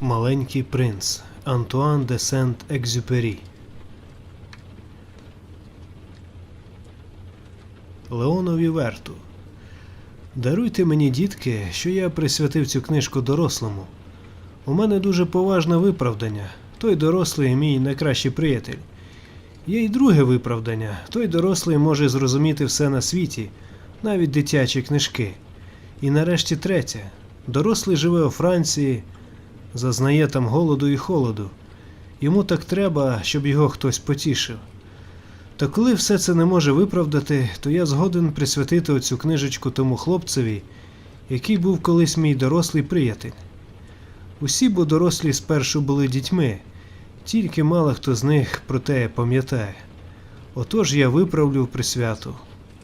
Маленький принц Антуан де Сент-Екзюпері. Леонові Верту. Даруйте мені, дітки, що я присвятив цю книжку дорослому. У мене дуже поважне виправдання. Той дорослий мій найкращий приятель. Є й друге виправдання. Той дорослий може зрозуміти все на світі, навіть дитячі книжки. І нарешті третє. Дорослий живе у Франції, зазнає там голоду і холоду. Йому так треба, щоб його хтось потішив. Та коли все це не може виправдати, то я згоден присвятити оцю книжечку тому хлопцеві, який був колись мій дорослий приятель. Усі бо дорослі спершу були дітьми, тільки мало хто з них про те пам'ятає. Отож я виправлю присвяту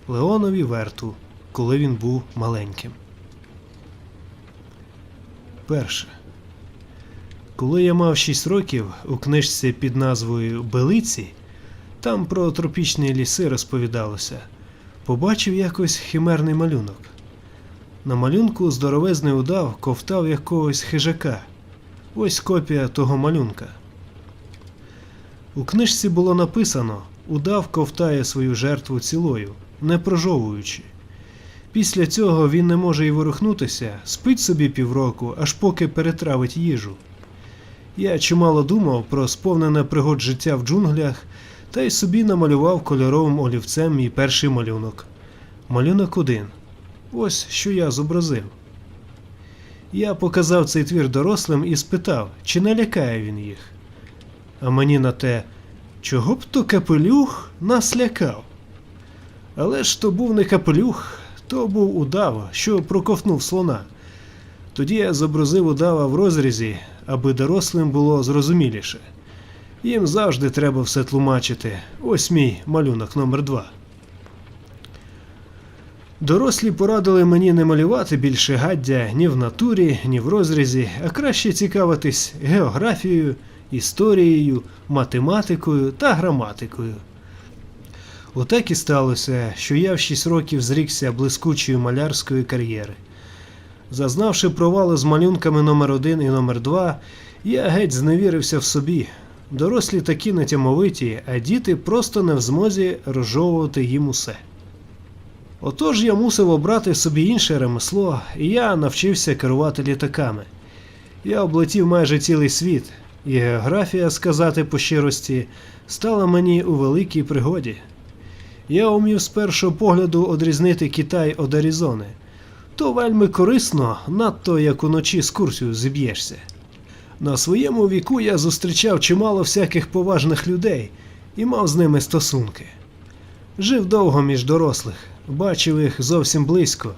Леонові Верту, коли він був маленьким. Перше. Коли я мав 6 років у книжці під назвою Белиці, там про тропічні ліси розповідалося, побачив якось химерний малюнок. На малюнку здоровезний удав ковтав якогось хижака. Ось копія того малюнка. У книжці було написано удав ковтає свою жертву цілою, не прожовуючи. Після цього він не може й ворухнутися, спить собі півроку, аж поки перетравить їжу. Я чимало думав про сповнене пригод життя в джунглях та й собі намалював кольоровим олівцем мій перший малюнок. Малюнок один. Ось що я зобразив. Я показав цей твір дорослим і спитав, чи не лякає він їх. А мені на те, чого б то капелюх нас лякав. Але ж то був не капелюх, то був удава, що проковтнув слона. Тоді я зобразив удава в розрізі, аби дорослим було зрозуміліше. Їм завжди треба все тлумачити. Ось мій малюнок номер 2 Дорослі порадили мені не малювати більше гаддя ні в натурі, ні в розрізі, а краще цікавитись географією, історією, математикою та граматикою. Отак і сталося, що я в 6 років зрікся блискучої малярської кар'єри. Зазнавши провали з малюнками номер 1 і номер 2 я геть зневірився в собі. Дорослі такі нетямовиті, а діти просто не в змозі розжовувати їм усе. Отож я мусив обрати собі інше ремесло, і я навчився керувати літаками. Я облетів майже цілий світ, і географія, сказати по щирості, стала мені у великій пригоді. Я умів з першого погляду одрізнити Китай від Аризони. То вельми корисно, надто як уночі з курсів зіб'єшся. На своєму віку я зустрічав чимало всяких поважних людей і мав з ними стосунки. Жив довго між дорослих, бачив їх зовсім близько,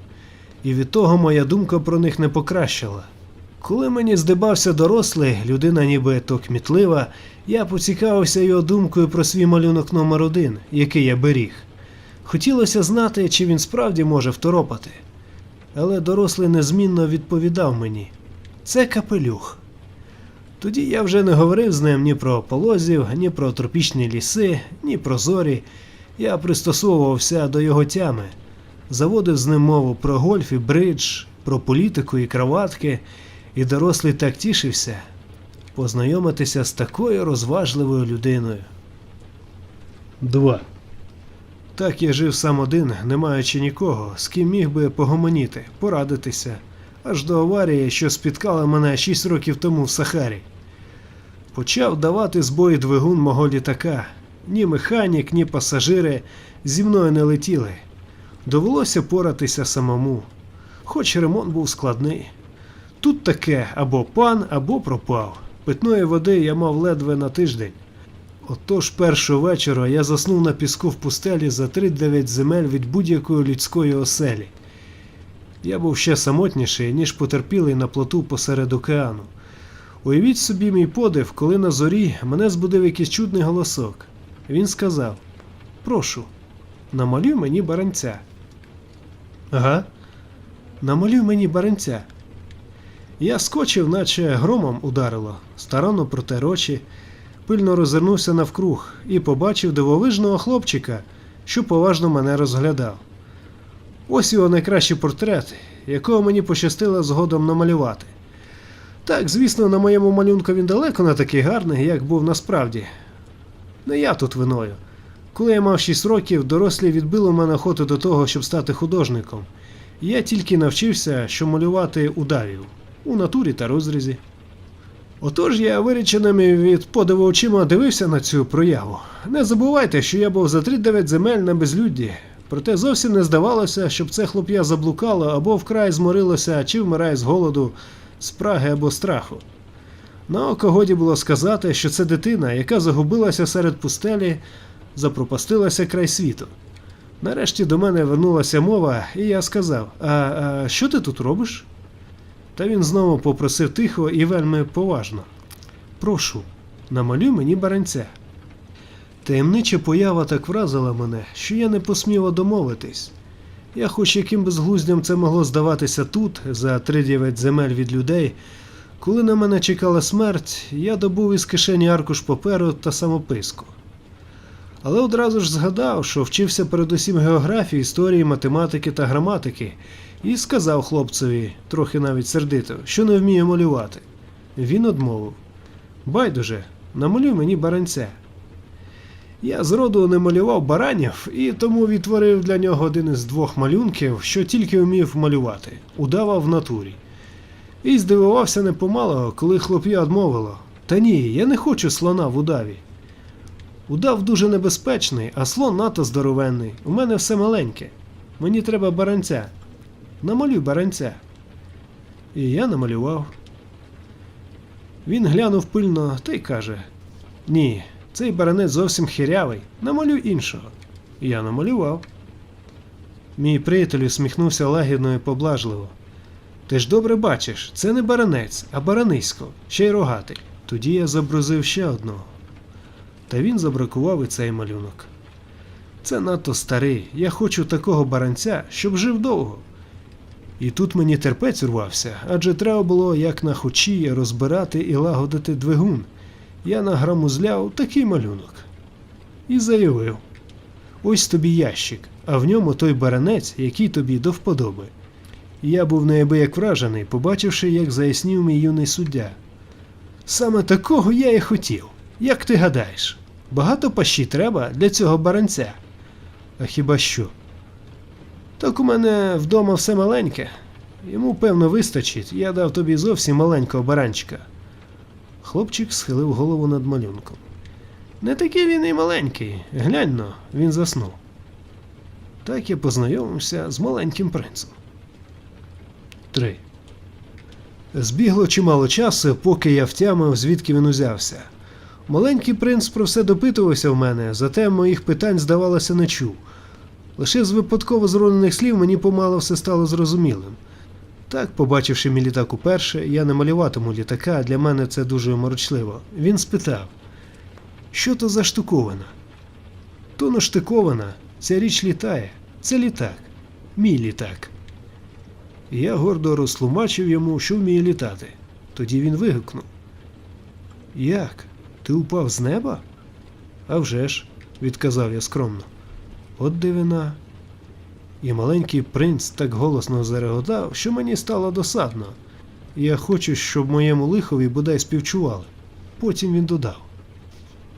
і від того моя думка про них не покращила. Коли мені здибався дорослий, людина ніби то кмітлива, я поцікавився його думкою про свій малюнок номер один, який я беріг. Хотілося знати, чи він справді може второпати. Але дорослий незмінно відповідав мені: це капелюх. Тоді я вже не говорив з ним ні про полозів, ні про тропічні ліси, ні про зорі. Я пристосовувався до його тями, заводив з ним мову про гольф і бридж, про політику і краватки, і дорослий так тішився познайомитися з такою розважливою людиною. 2. Так я жив сам один, не маючи нікого, з ким міг би погомоніти, порадитися, аж до аварії, що спіткала мене 6 років тому в Сахарі. Почав давати збої двигун мого літака. Ні механік, ні пасажири зі мною не летіли. Довелося поратися самому, хоч ремонт був складний. Тут таке або пан, або пропав. Питної води я мав ледве на тиждень. Отож першого вечора я заснув на піску в пустелі за 3-9 земель від будь-якої людської оселі. Я був ще самотніший, ніж потерпілий на плоту посеред океану. Уявіть собі мій подив, коли на зорі мене збудив якийсь чудний голосок. Він сказав: Прошу, намалюй мені баранця. Ага, намалюй мені баранця. Я скочив, наче громом ударило, старанно протер очі, пильно розвернувся навкруг і побачив дивовижного хлопчика, що поважно мене розглядав. Ось його найкращий портрет, якого мені пощастило згодом намалювати. Так, звісно, на моєму малюнку він далеко не такий гарний, як був насправді. Не я тут виною. Коли я мав 6 років, дорослі відбили мене охоту до того, щоб стати художником. Я тільки навчився, що малювати удавів у натурі та розрізі. Отож я виріченими від подиву очима дивився на цю прояву. Не забувайте, що я був за 3-9 земель на безлюдді, проте зовсім не здавалося, щоб це хлоп'я заблукало або вкрай зморилося, чи вмирає з голоду, спраги або страху. На око годі було сказати, що це дитина, яка загубилася серед пустелі, запропастилася край світу. Нарешті до мене вернулася мова, і я сказав: А, а що ти тут робиш? Та він знову попросив тихо і вельми поважно. Прошу, намалюй мені баранця. Таємнича поява так вразила мене, що я не посмів домовитись. Я, хоч яким безглуздям це могло здаватися тут, за тридівець земель від людей, коли на мене чекала смерть, я добув із кишені аркуш паперу та самописку. Але одразу ж згадав, що вчився передусім географії, історії, математики та граматики, і сказав хлопцеві, трохи навіть сердито, що не вміє малювати. Він одмовив: Байдуже, намалюй мені баранця. Я зроду не малював баранів і тому відтворив для нього один із двох малюнків, що тільки вмів малювати, удава в натурі. І здивувався непомало, коли хлоп'я одмовило. Та ні, я не хочу слона в удаві. Удав дуже небезпечний, а слон надто здоровенний. У мене все маленьке. Мені треба баранця. Намалюй баранця. І я намалював. Він глянув пильно та й каже: Ні, цей баранець зовсім хирявий. Намалюй іншого. Я намалював. Мій приятель усміхнувся лагідно і поблажливо. Ти ж добре бачиш, це не баранець, а баранисько, ще й рогатий. Тоді я забрузив ще одного. Та він забракував і цей малюнок. Це надто старий. Я хочу такого баранця, щоб жив довго. І тут мені терпець урвався, адже треба було, як на хочі, розбирати і лагодити двигун. Я награмузляв такий малюнок. І заявив: ось тобі ящик, а в ньому той баранець, який тобі до вподоби. Я був неабияк вражений, побачивши, як заяснів мій юний суддя. Саме такого я і хотів. Як ти гадаєш, багато пащі треба для цього баранця? А хіба що? Так у мене вдома все маленьке. Йому, певно, вистачить, я дав тобі зовсім маленького баранчика. Хлопчик схилив голову над малюнком. Не такий він і маленький. Глянь но, він заснув. Так я познайомився з маленьким принцем. 3. Збігло чимало часу, поки я втямив, звідки він узявся. Маленький принц про все допитувався в мене, зате моїх питань, здавалося, не чув. Лише з випадково зронених слів мені помало все стало зрозумілим. Так, побачивши мій літак уперше, я не малюватиму літака, для мене це дуже морочливо. Він спитав, що то за штуковина? То не штикована, ця річ літає, це літак, мій літак. Я гордо розтлумачив йому, що вміє літати. Тоді він вигукнув: Як? Ти упав з неба? «А вже ж», – відказав я скромно. От дивина. І маленький принц так голосно зареготав, що мені стало досадно. Я хочу, щоб моєму лихові бодай співчували. Потім він додав.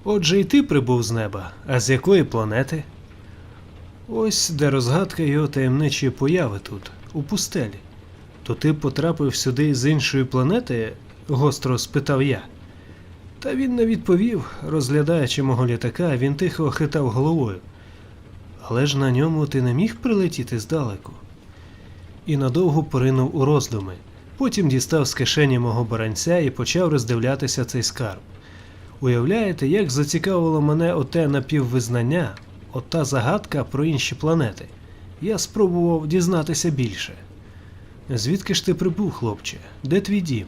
Отже, і ти прибув з неба, а з якої планети? Ось де розгадка його таємничої появи тут, у пустелі. То ти потрапив сюди з іншої планети? гостро спитав я. Та він не відповів, розглядаючи мого літака, він тихо хитав головою. Але ж на ньому ти не міг прилетіти здалеку. І надовго поринув у роздуми. Потім дістав з кишені мого баранця і почав роздивлятися цей скарб. Уявляєте, як зацікавило мене оте напіввизнання, ота загадка про інші планети. Я спробував дізнатися більше. Звідки ж ти прибув, хлопче? Де твій дім?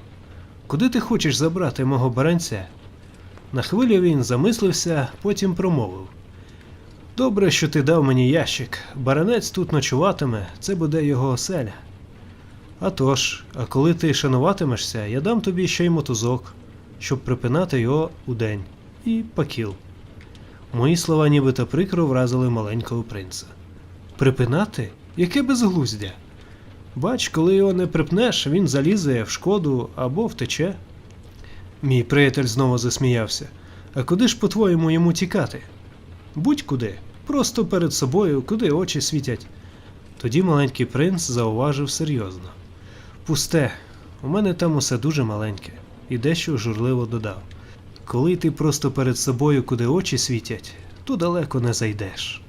Куди ти хочеш забрати мого баранця? На хвилю він замислився, потім промовив. Добре, що ти дав мені ящик. Баранець тут ночуватиме, це буде його оселя. А тож, а коли ти шануватимешся, я дам тобі ще й мотузок, щоб припинати його удень. І пакіл. Мої слова нібито прикро вразили маленького принца. Припинати? Яке безглуздя? Бач, коли його не припнеш, він залізе в шкоду або втече. Мій приятель знову засміявся. А куди ж, по-твоєму, йому тікати? Будь-куди, просто перед собою, куди очі світять. Тоді маленький принц зауважив серйозно. Пусте, у мене там усе дуже маленьке, і дещо журливо додав. Коли ти просто перед собою, куди очі світять, то далеко не зайдеш.